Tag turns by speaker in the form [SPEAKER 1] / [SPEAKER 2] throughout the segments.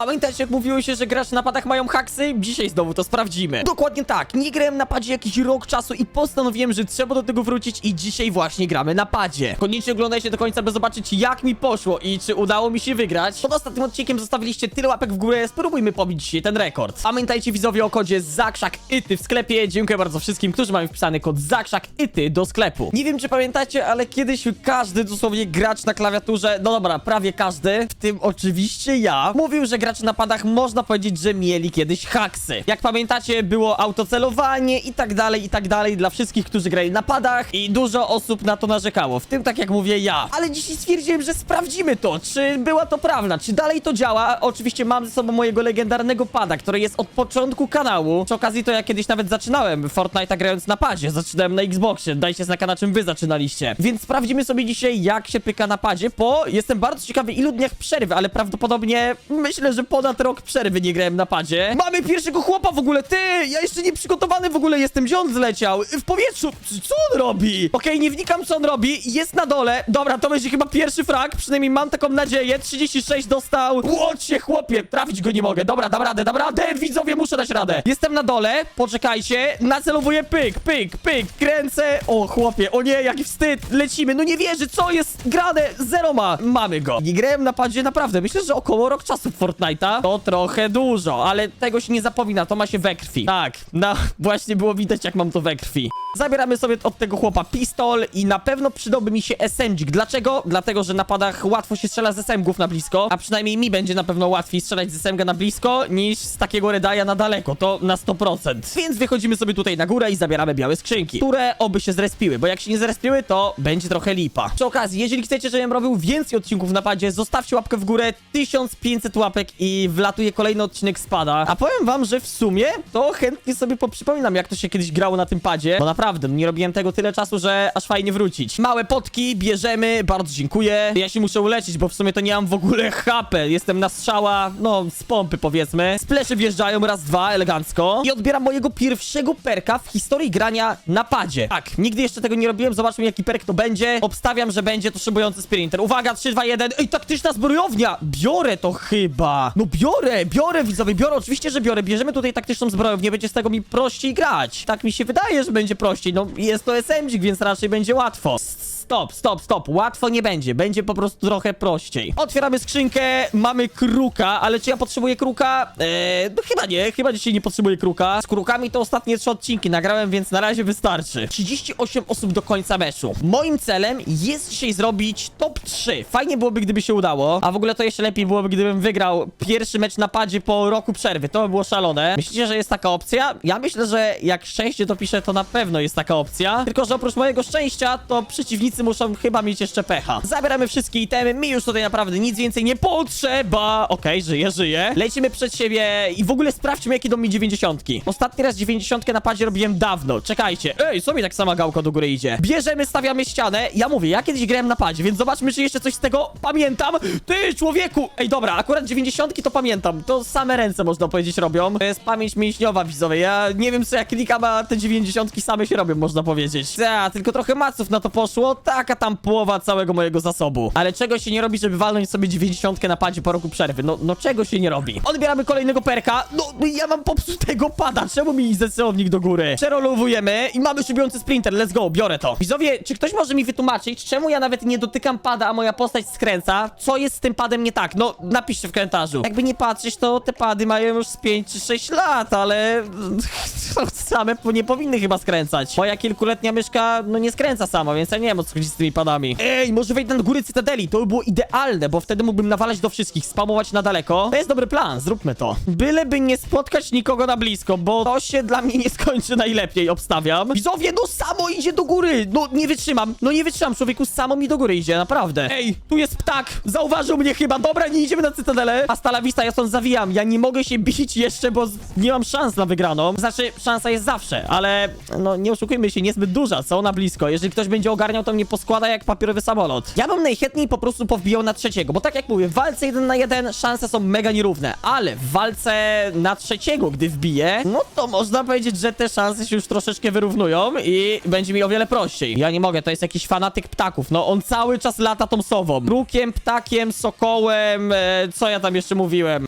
[SPEAKER 1] Pamiętacie, jak mówiło się, że gracze na padach mają haksy? Dzisiaj znowu to sprawdzimy. Dokładnie tak. Nie grałem na padzie jakiś rok czasu i postanowiłem, że trzeba do tego wrócić i dzisiaj właśnie gramy na padzie. Koniecznie oglądajcie do końca, by zobaczyć jak mi poszło i czy udało mi się wygrać. Pod ostatnim odcinkiem zostawiliście tyle łapek w górę, spróbujmy pobić dzisiaj ten rekord. Pamiętajcie widzowie o kodzie ZAKRZAK ITY w sklepie. Dziękuję bardzo wszystkim, którzy mają wpisany kod ZAKRZAK ITY do sklepu. Nie wiem czy pamiętacie, ale kiedyś każdy dosłownie gracz na klawiaturze, no dobra, prawie każdy, w tym oczywiście ja, mówił, że gracze na padach można powiedzieć, że mieli kiedyś haksy. Jak pamiętacie, było autocelowanie i tak dalej, i tak dalej dla wszystkich, którzy grali na padach i dużo osób na to narzekało, w tym tak jak mówię ja. Ale dzisiaj stwierdziłem, że sprawdzimy to, czy była to prawda, czy dalej to działa. Oczywiście mam ze sobą mojego legendarnego pada, który jest od początku kanału. Przy okazji to ja kiedyś nawet zaczynałem Fortnite'a grając na padzie, zaczynałem na Xboxie, dajcie znaka na czym wy zaczynaliście. Więc sprawdzimy sobie dzisiaj jak się pyka na padzie, bo jestem bardzo ciekawy ilu dniach przerwy, ale prawdopodobnie myślę, że ponad rok przerwy nie grałem na padzie. Mamy pierwszego chłopa w ogóle, ty! Ja jeszcze nie przygotowany w ogóle jestem, on zleciał? W powietrzu! Co on robi? Okej, nie wnikam co on robi, jest na dole. Dobra, to będzie chyba pierwszy frag, przynajmniej mam taką nadzieję. 36 dostał. Łodź się, chłopie! Trafić go nie mogę. Dobra, dam radę, dam radę! Widzowie, muszę dać radę. Jestem na dole, poczekajcie. Nacelowuję pyk, pyk, pyk, kręcę. O, chłopie, o nie, jaki wstyd. Lecimy, no nie wierzę, co jest grane? Zero ma. Mamy go. Nie grałem na padzie naprawdę. Myślę, że około rok czasu w Fortnite'a. To trochę dużo, ale tego się nie zapomina, to ma się we krwi. Tak, no właśnie było widać, jak mam to we krwi. Zabieramy sobie od tego chłopa pistol i na pewno przydałby mi się SMG. Dlaczego? Dlatego, że na padach łatwo się strzela z SMGów na blisko, a przynajmniej mi będzie na pewno łatwiej strzelać z SMG na blisko niż z takiego redaja na daleko, to na 100%. Więc wychodzimy sobie tutaj na górę i zabieramy białe skrzynki, które oby się zrespiły, bo jak się nie zrespiły, to będzie trochę lipa. Przy okazji, jeżeli chcecie, żebym robił więcej odcinków na padzie, zostawcie łapkę w górę, 1500 łapek i wlatuje kolejny odcinek spada. A powiem wam, że w sumie to chętnie sobie poprzypominam, jak to się kiedyś grało na tym padzie, bo naprawdę, no nie robiłem tego tyle czasu, że aż fajnie wrócić. Małe potki bierzemy, bardzo dziękuję. Ja się muszę uleczyć, bo w sumie to nie mam w ogóle HP. Jestem na strzała, no, z pompy powiedzmy. Splesze wjeżdżają raz, dwa, elegancko. I odbieram mojego pierwszego perka w historii grania na padzie. Tak, nigdy jeszcze tego nie robiłem, zobaczmy jaki perk to będzie. Obstawiam, że będzie to szybujący sprinter. Uwaga, 3, 2, 1. Ej, taktyczna zbrojownia! Biorę to chyba. No biorę, biorę widzowie, biorę, oczywiście, że biorę. Bierzemy tutaj taktyczną zbrojownię, będzie z tego mi prościej grać. Tak mi się wydaje, że będzie prościej. No jest to SMG, więc raczej będzie łatwo. Stop, stop, stop. Łatwo nie będzie. Będzie po prostu trochę prościej. Otwieramy skrzynkę, mamy kruka, ale czy ja potrzebuję kruka? Eee, no chyba nie, chyba dzisiaj nie potrzebuję kruka. Z krukami to ostatnie trzy odcinki nagrałem, więc na razie wystarczy. 38 osób do końca meczu. Moim celem jest dzisiaj zrobić top 3. Fajnie byłoby, gdyby się udało, a w ogóle to jeszcze lepiej byłoby, gdybym wygrał pierwszy mecz na padzie po roku przerwy. To by było szalone. Myślicie, że jest taka opcja? Ja myślę, że jak szczęście to piszę, to na pewno jest taka opcja. Tylko, że oprócz mojego szczęścia, to przeciwnicy muszą chyba mieć jeszcze pecha. Zabieramy wszystkie itemy, mi już tutaj naprawdę nic więcej nie potrzeba. Okej, żyję, żyję. Lecimy przed siebie i w ogóle sprawdźmy, jakie do mi 90. Ostatni raz 90 na padzie robiłem dawno. Czekajcie. Ej, co mi tak sama gałka do góry idzie? Bierzemy, stawiamy ścianę. Ja mówię, ja kiedyś grałem na padzie, więc zobaczmy, czy jeszcze coś z tego pamiętam. Ty, człowieku! Ej, dobra, akurat 90 to pamiętam. To same ręce, można powiedzieć, robią. To jest pamięć mięśniowa, widzowie. Ja nie wiem, co ja klikam, a te 90 same się robią, można powiedzieć. Ja, tylko trochę maców na to poszło. Taka tam połowa całego mojego zasobu. Ale czego się nie robi, żeby walnąć sobie 90 na padzie po roku przerwy? No, no czego się nie robi? Odbieramy kolejnego perka. No, ja mam popsutego pada. Czemu mi zesownik do góry? Przerolowujemy i mamy szybujący sprinter. Let's go, biorę to. Widzowie, czy ktoś może mi wytłumaczyć, czemu ja nawet nie dotykam pada, a moja postać skręca? Co jest z tym padem nie tak? No, napiszcie w komentarzu. Jakby nie patrzeć, to te pady mają już z 5 czy 6 lat, ale same nie powinny chyba skręcać. Moja kilkuletnia myszka, no nie skręca sama, więc ja nie wiem o co z tymi padami. Ej, może wejdę na góry Cytadeli, to by było idealne, bo wtedy mógłbym nawalać do wszystkich, spamować na daleko. To jest dobry plan, zróbmy to. Byleby nie spotkać nikogo na blisko, bo to się dla mnie nie skończy najlepiej, obstawiam. Widzowie, no samo idzie do góry, no nie wytrzymam, no nie wytrzymam, człowieku, samo mi do góry idzie, naprawdę. Ej, tu jest ptak, zauważył mnie chyba, dobra, nie idziemy na Cytadelę. Hasta la vista, ja stąd zawijam, ja nie mogę się bić jeszcze, bo nie mam szans na wygraną. Znaczy, szansa jest zawsze, ale no nie oszukujmy się, niezbyt duża, co na blisko. Jeżeli ktoś będzie ogarniał, to mnie poskłada jak papierowy samolot. Ja bym najchętniej po prostu powbijał na trzeciego, bo tak jak mówię, w walce jeden na jeden szanse są mega nierówne, ale w walce na trzeciego, gdy wbiję, no to można powiedzieć, że te szanse się już troszeczkę wyrównują i będzie mi o wiele prościej. Ja nie mogę, to jest jakiś fanatyk ptaków, no on cały czas lata tą sową. Krukiem, ptakiem, sokołem, e, co ja tam jeszcze mówiłem?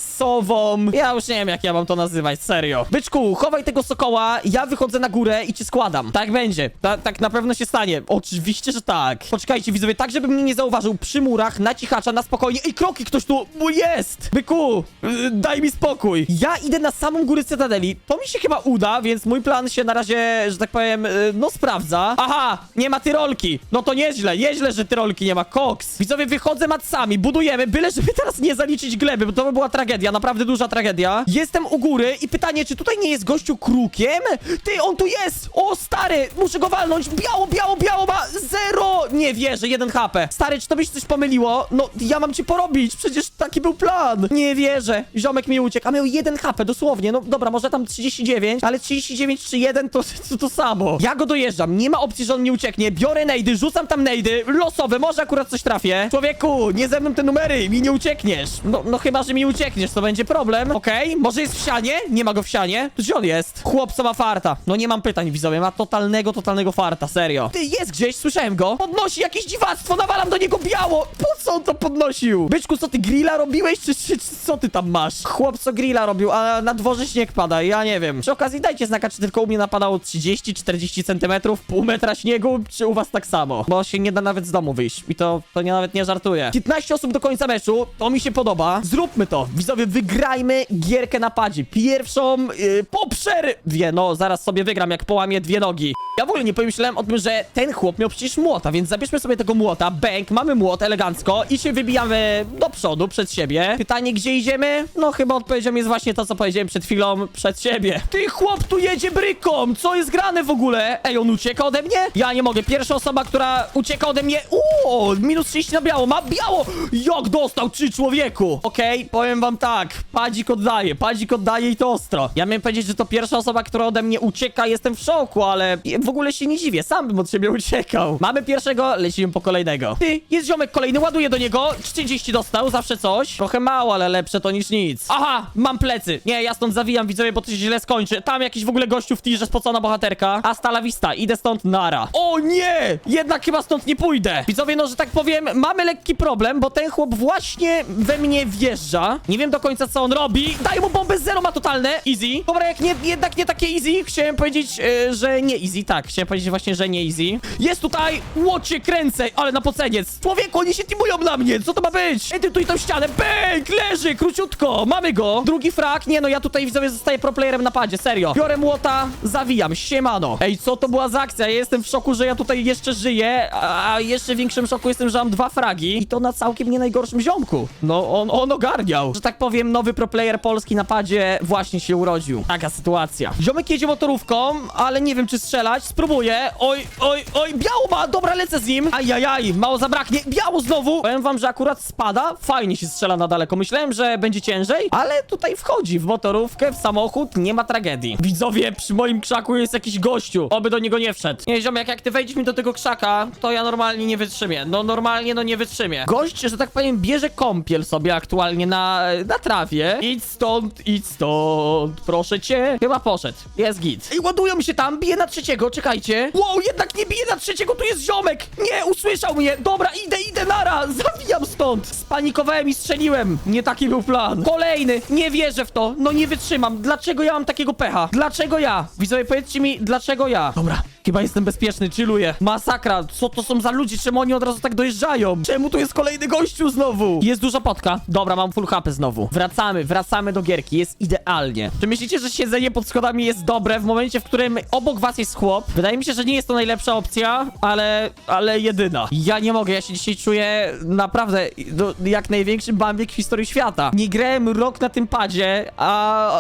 [SPEAKER 1] Ja już nie wiem, jak ja mam to nazywać, serio. Byczku, chowaj tego sokoła, ja wychodzę na górę i cię składam. Tak będzie. Ta, tak na pewno się stanie. Oczywiście, że tak. Poczekajcie, widzowie, tak, żeby mnie nie zauważył. Przy murach, na cichacza, na spokojnie. Ej, kroki, ktoś tu Mój jest! Byku, yy, daj mi spokój. Ja idę na samą górę Cytadeli. To mi się chyba uda, więc mój plan się na razie, że tak powiem, yy, no sprawdza. Aha, nie ma tyrolki. No to nieźle, nieźle, że tyrolki nie ma. Koks. Widzowie, wychodzę matsami, budujemy, byle żeby teraz nie zaliczyć gleby, bo to by była tragedia, naprawdę duża tragedia. Jestem u góry i pytanie, czy tutaj nie jest gościu krukiem? Ty, on tu jest! O, stary, muszę go walnąć. Biało, biało, biało ma zero! Nie wierzę, jeden HP. Stary, czy to byś coś pomyliło? No, ja mam ci porobić, przecież taki był plan. Nie wierzę. Ziomek mi uciekł, a miał jeden HP, dosłownie. No dobra, może tam 39, ale 39 czy 1 to, to to samo. Ja go dojeżdżam, nie ma opcji, że on nie ucieknie. Biorę nejdy, rzucam tam nejdy, losowe, może akurat coś trafię. Człowieku, nie ze mną te numery, mi nie uciekniesz. No, no chyba, że mi uciekniesz, to będzie problem. Okej, może jest w sianie? Nie ma go w sianie. To gdzie on jest? Chłop, co ma farta. No nie mam pytań, widzowie, ma totalnego, totalnego farta, serio. Ty, jest gdzieś, słyszałem go. Podnosi jakieś dziwactwo, nawalam do niego biało. Po co on to podnosił? Byczku, co ty grilla robiłeś, czy, czy, czy co ty tam masz? Chłop, co grilla robił, a na dworze śnieg pada, ja nie wiem. Przy okazji dajcie znaka, czy tylko u mnie napadało 30-40 centymetrów, pół metra śniegu, czy u was tak samo. Bo się nie da nawet z domu wyjść. I to, to nie nawet nie żartuję. 15 osób do końca meczu, to mi się podoba. Zróbmy to. Widzowie, wygrajmy gierkę na padzie. Pierwszą yy, po przerwie. No, zaraz sobie wygram, jak połamię dwie nogi. Ja w ogóle nie pomyślałem o tym, że ten chłop miał przecież młota, więc zabierzmy sobie tego młota. Bęk, mamy młot elegancko i się wybijamy do przodu, przed siebie. Pytanie, gdzie idziemy? No, chyba odpowiedzią jest właśnie to, co powiedziałem przed chwilą, przed siebie. Ty, chłop tu jedzie bryką! Co jest grane w ogóle? Ej, on ucieka ode mnie? Ja nie mogę. Pierwsza osoba, która ucieka ode mnie... Uuu, minus 30 na biało. Ma biało! Jak dostał, czy człowieku? Okej, powiem wam tak. Padzik oddaje, padzik oddaje i to ostro. Ja miałem powiedzieć, że to pierwsza osoba, która ode mnie ucieka. Jestem w szoku, ale w ogóle się nie dziwię. Sam bym od siebie uciekał. Mamy pierwszego, lecimy po kolejnego. Ty, jest ziomek kolejny, ładuję do niego. 40 dostał, zawsze coś. Trochę mało, ale lepsze to niż nic. Aha, mam plecy. Nie, ja stąd zawijam, widzowie, bo to się źle skończy. Tam jakiś w ogóle gościu w tirze spocona bohaterka. Hasta la vista, idę stąd nara. O nie! Jednak chyba stąd nie pójdę. Widzowie, no, że tak powiem, mamy lekki problem, bo ten chłop właśnie we mnie wjeżdża. Nie wiem do końca, co on robi. Daj mu bombę, zero ma totalne. Easy. Dobra, jak nie, jednak nie takie easy, chciałem powiedzieć, e, że nie easy. Tak, chciałem powiedzieć właśnie, że nie easy. Jest tutaj, łocie kręcę, ale na poceniec. Człowieku, oni się teamują na mnie, co to ma być? Ej, ty tu i tą ścianę, bęk, leży, króciutko, mamy go. Drugi frak, nie no, ja tutaj widzowie zostaję proplayerem na padzie, serio. Biorę młota, zawijam, siemano. Ej, co to była za akcja? Ja jestem w szoku, że ja tutaj jeszcze żyję, a jeszcze w większym szoku jestem, że mam dwa fragi i to na całkiem nie najgorszym ziomku. No, on, on ogarniał. Że tak powiem, nowy proplayer polski na padzie właśnie się urodził. Taka sytuacja. Ziomek jedzie motorówką, ale nie wiem, czy strzelać. Spróbuję. Oj, oj, oj, biało ma, dobra, lecę z nim. Ajajaj, mało zabraknie. Biało znowu. Powiem wam, że akurat spada. Fajnie się strzela na daleko. Myślałem, że będzie ciężej, ale tutaj wchodzi w motorówkę, w samochód, nie ma tragedii. Widzowie, przy moim krzaku jest jakiś gościu. Oby do niego nie wszedł. Nie, ziomek, jak ty wejdziesz mi do tego krzaka, to ja normalnie nie wytrzymię. No normalnie, no nie wytrzymię. Gość, że tak powiem, bierze kąpiel sobie aktualnie na, na trawie. Idź stąd, idź stąd, proszę cię. Chyba poszedł. Jest git. Ej, ładują się tam, bije na trzeciego, czekajcie. Wow, jednak nie bije na trzeciego, tu jest ziomek. Nie, usłyszał mnie. Dobra, idę, idę, nara. Zawijam stąd. Spanikowałem i strzeliłem. Nie taki był plan. Kolejny, nie wierzę w to. No nie wytrzymam. Dlaczego ja mam takiego pecha? Dlaczego ja? Widzowie, powiedzcie mi, dlaczego ja? Dobra, chyba jestem bezpieczny, chilluję. Masakra, co to są za ludzie? Czemu oni od razu tak dojeżdżają? Czemu tu jest kolejny gościu znowu? Jest duża potka. Dobra, mam full HP znowu. Wracamy, wracamy do gierki. Jest idealnie. Czy myślicie, że siedzenie pod schodami jest dobre w momencie, w którym obok was jest chłop? Wydaje mi się, że nie jest to najlepsza opcja, ale, ale jedyna. Ja nie mogę, ja się dzisiaj czuję naprawdę no, jak największy bambik w historii świata. Nie grałem rok na tym padzie, a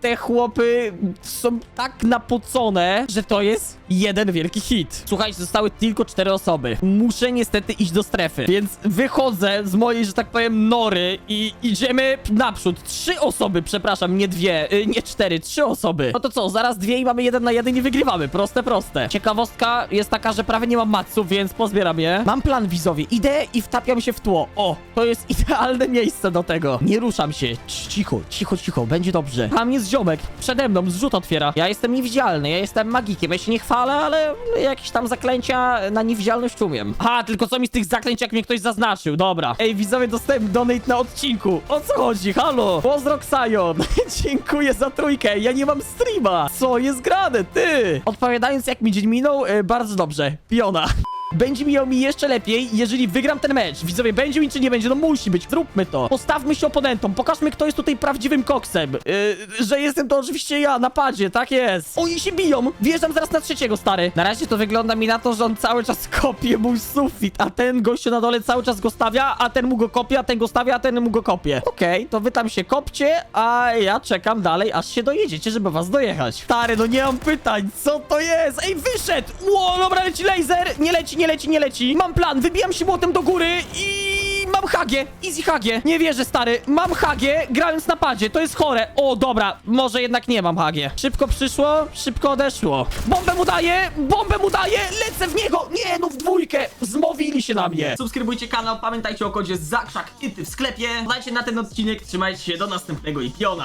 [SPEAKER 1] te chłopy są tak napocone, że to jest jeden wielki hit. Słuchajcie, zostały tylko cztery osoby. Muszę niestety iść do strefy, więc wychodzę z mojej, że tak powiem, nory i idziemy naprzód. Trzy osoby, przepraszam, nie dwie, y, nie cztery, trzy osoby. No to co, zaraz dwie i mamy jeden na jeden i wygrywamy. Proste, proste. Ciekawostka jest taka, że prawie nie mam matsów, więc pozbieram je. Mam plan wizowi. Idę i wtapiam się w tło. O, to jest idealne miejsce do tego. Nie ruszam się. Cicho, cicho, cicho, będzie dobrze. Tam jest ziomek. Przede mną zrzut otwiera. Ja jestem niewidzialny, ja jestem magikiem. Ja się nie chwalę, ale jakieś tam zaklęcia na niewidzialność umiem. Ha, tylko co mi z tych zaklęć, jak mnie ktoś zaznaczył? Dobra. Ej, widzowie, dostałem donate na odcinku. O co chodzi? Chodzi, halo? Pozdro Ksajon. Dziękuję za trójkę, ja nie mam streama. Co jest grane, ty? Odpowiadając jak mi dzień minął, e, bardzo dobrze. Piona. Będzie miał mi jeszcze lepiej, jeżeli wygram ten mecz. Widzowie, będzie mi czy nie będzie? No musi być. Zróbmy to. Postawmy się oponentom. Pokażmy, kto jest tutaj prawdziwym koksem. Yy, że jestem to oczywiście ja, na padzie, tak jest. Oni się biją. Wjeżdżam zaraz na trzeciego, stary. Na razie to wygląda mi na to, że on cały czas kopie mój sufit, a ten gościu na dole cały czas go stawia, a ten mu go kopie, a ten go stawia, a ten mu go kopie. Okej, to wy tam się kopcie, a ja czekam dalej, aż się dojedziecie, żeby was dojechać. Stary, no nie mam pytań, co to jest? Ej, wyszedł! Ło, dobra, leci laser! Nie leci, nie leci, nie leci. Mam plan, wybijam się młotem do góry i mam hagie, easy hagie. Nie wierzę, stary, mam hagie, grając na padzie, to jest chore. O, dobra, może jednak nie mam hagie. Szybko przyszło, szybko odeszło. Bombę mu daję, bombę mu daję, lecę w niego. Nie, no w dwójkę, zmówili się na mnie. Subskrybujcie kanał, pamiętajcie o kodzie ZAKRZAK i ty w sklepie. Dajcie na ten odcinek, trzymajcie się, do następnego i piona.